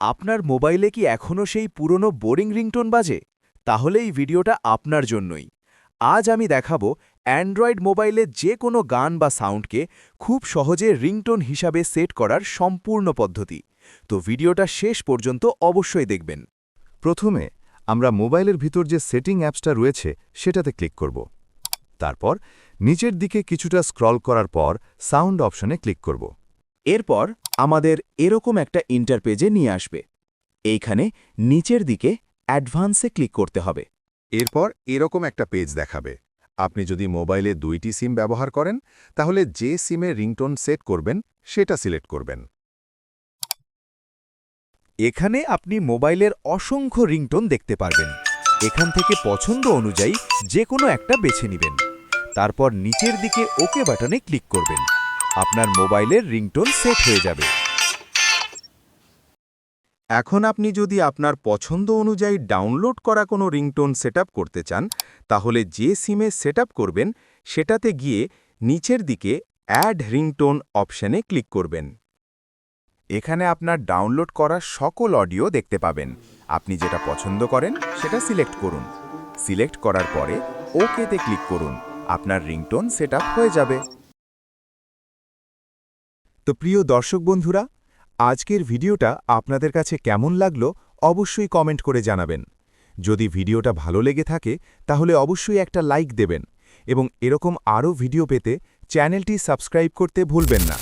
আপনার মোবাইলে কি এখনও সেই পুরনো বোরিং রিংটোন বাজে? তাহলে এই ভিডিওটা আপনার জন্যই। আজ আমি দেখাবো অ্যান্ড্রয়েড মোবাইলে যে কোনো গান বা সাউন্ডকে খুব সহজে রিংটোন হিসাবে সেট করার সম্পূর্ণ পদ্ধতি। তো ভিডিওটা শেষ পর্যন্ত অবশ্যই দেখবেন। প্রথমে আমরা মোবাইলের ভিতর যে সেটিং অ্যাপসটা রয়েছে, সেটাতে ক্লিক করব। তারপর নিচের দিকে কিছুটা স্ক্রল করার পর সাউন্ড অপশনে ক্লিক করব। এরপর আমাদের এরকম একটা ইন্টারপেজে নিয়ে আসবে। এইখানে নিচের দিকে অ্যাডভান্সে ক্লিক করতে হবে। এরপর এরকম একটা পেজ দেখাবে। আপনি যদি মোবাইলে দুইটি সিম ব্যবহার করেন, তাহলে যে সিমে রিংটোন সেট করবেন, সেটা সিলেক্ট করবেন। এখানে আপনি মোবাইলের অসংখ্য রিংটোন দেখতে পারবেন। এখান থেকে পছন্দ অনুযায়ী যে কোনো একটা বেছে নেবেন। তারপর নিচের দিকে ওকে বাটনে ক্লিক করবেন। আপনার মোবাইলের রিংটোন সেট হয়ে যাবে। এখন আপনি যদি আপনার পছন্দ অনুযায়ী ডাউনলোড করা কোনো রিংটোন সেট করতে চান, তাহলে যে সিমে সেট করবেন, সেটাতে গিয়ে নিচের দিকে অ্যাড রিংটোন অপশানে ক্লিক করবেন। এখানে আপনার ডাউনলোড করা সকল অডিও দেখতে পাবেন। আপনি যেটা পছন্দ করেন, সেটা সিলেক্ট করুন। সিলেক্ট করার পরে ওকেতে ক্লিক করুন। আপনার রিংটোন সেট হয়ে যাবে। তো প্রিয় দর্শক বন্ধুরা, আজকের ভিডিওটা আপনাদের কাছে কেমন লাগল অবশ্যই কমেন্ট করে জানাবেন। যদি ভিডিওটা ভালো লেগে থাকে, তাহলে অবশ্যই একটা লাইক দেবেন এবং এরকম আরও ভিডিও পেতে চ্যানেলটি সাবস্ক্রাইব করতে ভুলবেন না।